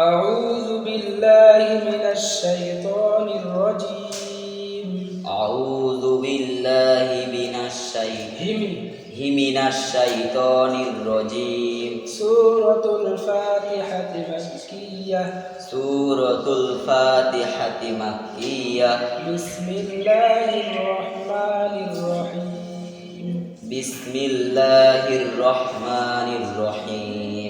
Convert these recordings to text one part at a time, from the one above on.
أعوذ بالله من الشيطان الرجيم. أعوذ بالله من الشيطان من الشيطان الرجيم. سورة الفاتحة مكية. سورة الفاتحة مكية. بسم الله الرحمن الرحيم. بسم الله الرحمن الرحيم.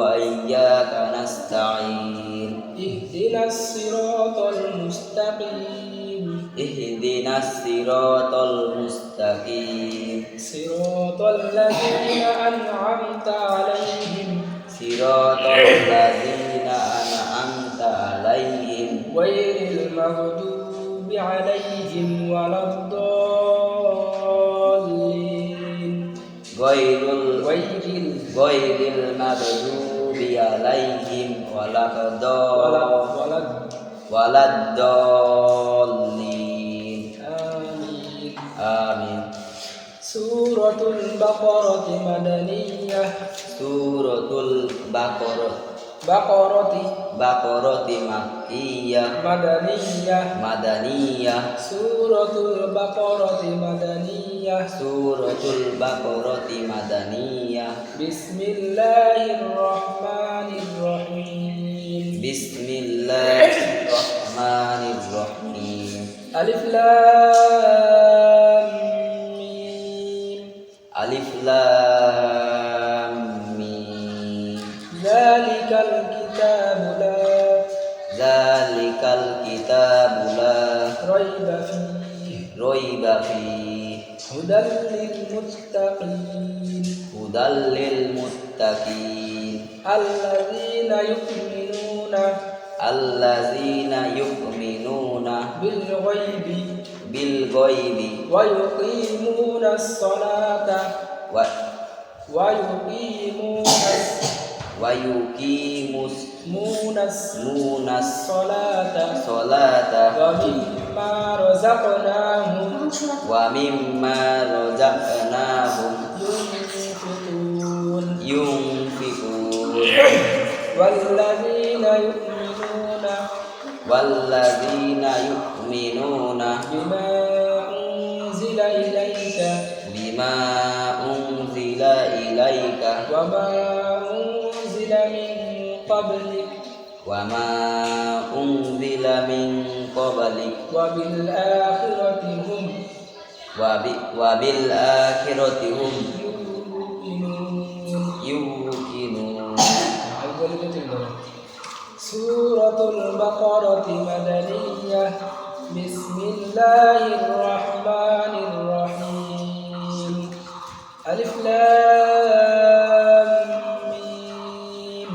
وإياك نستعين. اهدنا الصراط المستقيم. اهدنا الصراط المستقيم. صراط الذين أنعمت عليهم. صراط الذين أنعمت عليهم. غير المغضوب عليهم ولا الضالين. غير غير المغضوب عليهم ولا ولا الضال- ولا ولا الضالين آمين. آمين سورة البقرة مدنية. سورة البقرة. بقرة. بقرة مكية. مدنية. مدنية. سورة البقرة مدنية. سورة البقرة مدنية. بسم الله الرحمن الرحيم بسم الله الرحمن الرحيم ألف لام ميم ألف لام ميم ذلك الكتاب لا ذلك الكتاب لا ريب فيه ريب فيه هدى للمتقين هدى للمتقين الذين يؤمنون الذين يؤمنون بالغيب. بالغيب. ويقيمون الصلاة. و- ويقيمون ويقيمون يقيمون الصلاة الصلاة ومما رزقناهم. ومما رزقناهم. ينفقون. ينفقون. والذين يؤمنون والذين يؤمنون بما أنزل إليك بما أنزل إليك وما أنزل من قبلك وما أنزل من قبلك وبالآخرة هم وب- وبالآخرة هم يؤمنون يوقنون. سورة البقرة مدنية. بسم الله الرحمن الرحيم. ألف ميم.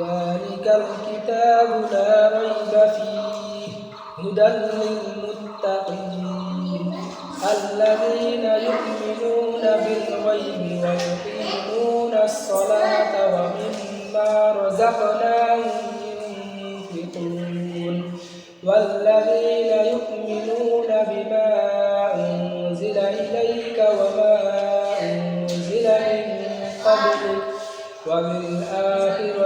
ذلك الكتاب لا ريب فيه. هدى للمتقين. الذين يؤمنون بالغيب ويقيمون الصلاة ومما رزقناهم والذين يؤمنون بما أنزل إليك وما أنزل من قبلك وبالآخرة